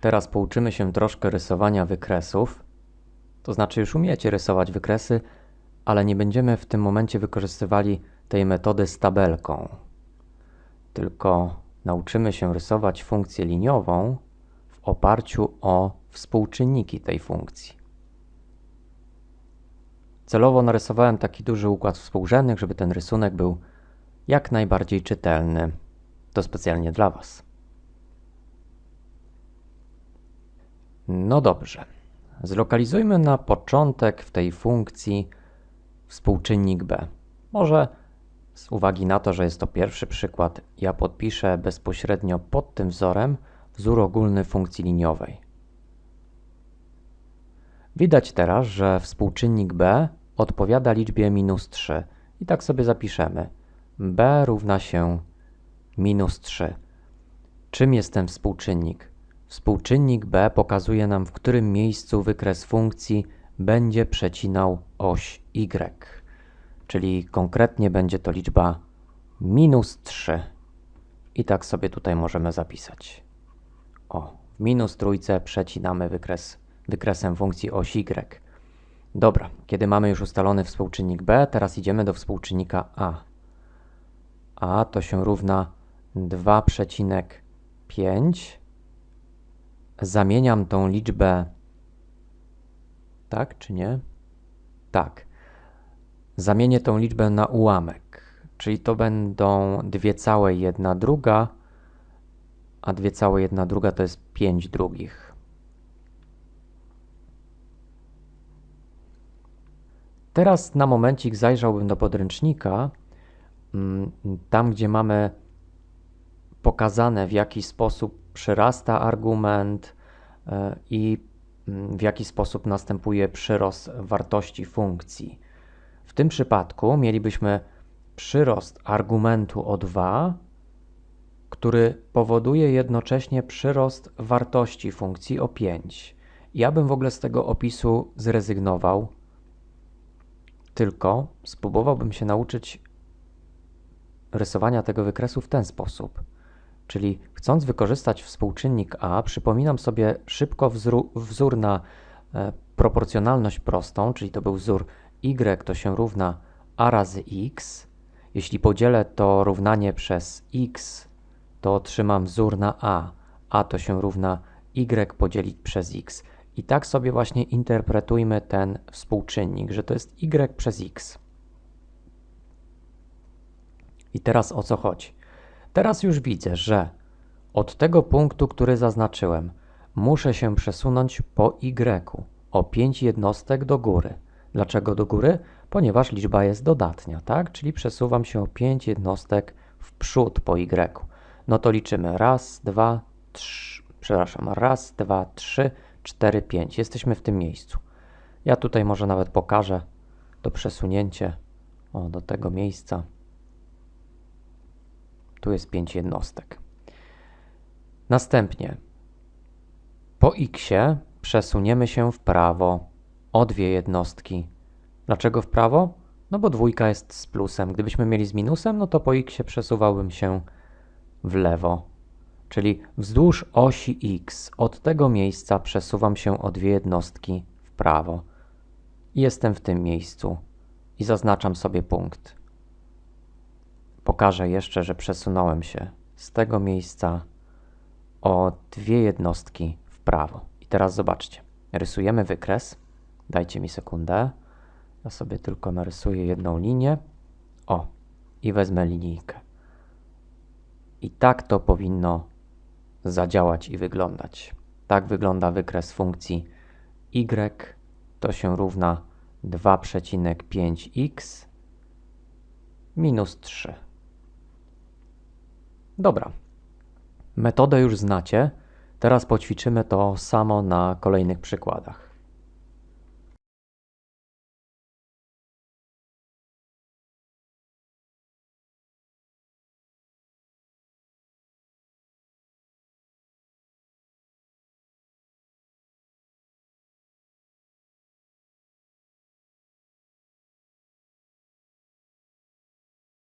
Teraz pouczymy się troszkę rysowania wykresów. To znaczy, już umiecie rysować wykresy, ale nie będziemy w tym momencie wykorzystywali tej metody z tabelką. Tylko nauczymy się rysować funkcję liniową w oparciu o współczynniki tej funkcji. Celowo narysowałem taki duży układ współrzędnych, żeby ten rysunek był jak najbardziej czytelny. To specjalnie dla Was. No dobrze. Zlokalizujmy na początek w tej funkcji współczynnik b. Może z uwagi na to, że jest to pierwszy przykład, ja podpiszę bezpośrednio pod tym wzorem wzór ogólny funkcji liniowej. Widać teraz, że współczynnik b odpowiada liczbie minus 3. I tak sobie zapiszemy. b równa się minus 3. Czym jest ten współczynnik? Współczynnik b pokazuje nam, w którym miejscu wykres funkcji będzie przecinał oś y, czyli konkretnie będzie to liczba minus 3. I tak sobie tutaj możemy zapisać. O, w minus trójce przecinamy wykres, wykresem funkcji osi y. Dobra, kiedy mamy już ustalony współczynnik b, teraz idziemy do współczynnika a. a to się równa 2,5 zamieniam tą liczbę. Tak czy nie? Tak. Zamienię tą liczbę na ułamek, czyli to będą 2 całe 1 druga, a 2 całe 1 druga to jest 5 drugich. Teraz na momencik zajrzałbym do podręcznika, mm, tam gdzie mamy pokazane w jaki sposób przyrasta argument e, i mm, w jaki sposób następuje przyrost wartości funkcji. W tym przypadku mielibyśmy przyrost argumentu o 2, który powoduje jednocześnie przyrost wartości funkcji o 5. Ja bym w ogóle z tego opisu zrezygnował, tylko spróbowałbym się nauczyć rysowania tego wykresu w ten sposób. Czyli chcąc wykorzystać współczynnik a, przypominam sobie szybko wzór, na e, proporcjonalność prostą, czyli to był wzór y to się równa a razy x. Jeśli podzielę to równanie przez x, to otrzymam wzór na a. a to się równa y podzielić przez x. I tak sobie właśnie interpretujmy ten współczynnik, że to jest y przez x. I teraz o co chodzi? Teraz już widzę, że od tego punktu, który zaznaczyłem, muszę się przesunąć po y o 5 jednostek do góry. Dlaczego do góry? Ponieważ liczba jest dodatnia, tak? Czyli przesuwam się o 5 jednostek w przód po y. No to liczymy raz, dwa, trzy, przepraszam, raz, dwa, trzy, cztery, pięć. Jesteśmy w tym miejscu. Ja tutaj może nawet pokażę to przesunięcie o, do tego miejsca. Tu jest 5 jednostek. Następnie po x przesuniemy się w prawo o dwie jednostki. Dlaczego w prawo? No bo dwójka jest z plusem. Gdybyśmy mieli z minusem, no to po x przesuwałbym się w lewo. Czyli wzdłuż osi x od tego miejsca przesuwam się o dwie jednostki w prawo. Jestem w tym miejscu i zaznaczam sobie punkt. Pokażę jeszcze, że przesunąłem się z tego miejsca o dwie jednostki w prawo. I teraz zobaczcie. Rysujemy wykres. Dajcie mi sekundę. Ja sobie tylko narysuję jedną linię. O, i wezmę linijkę. I tak to powinno zadziałać i wyglądać. Tak wygląda wykres funkcji y. To się równa 2,5x minus 3. Dobra. Metodę już znacie. Teraz poćwiczymy to samo na kolejnych przykładach.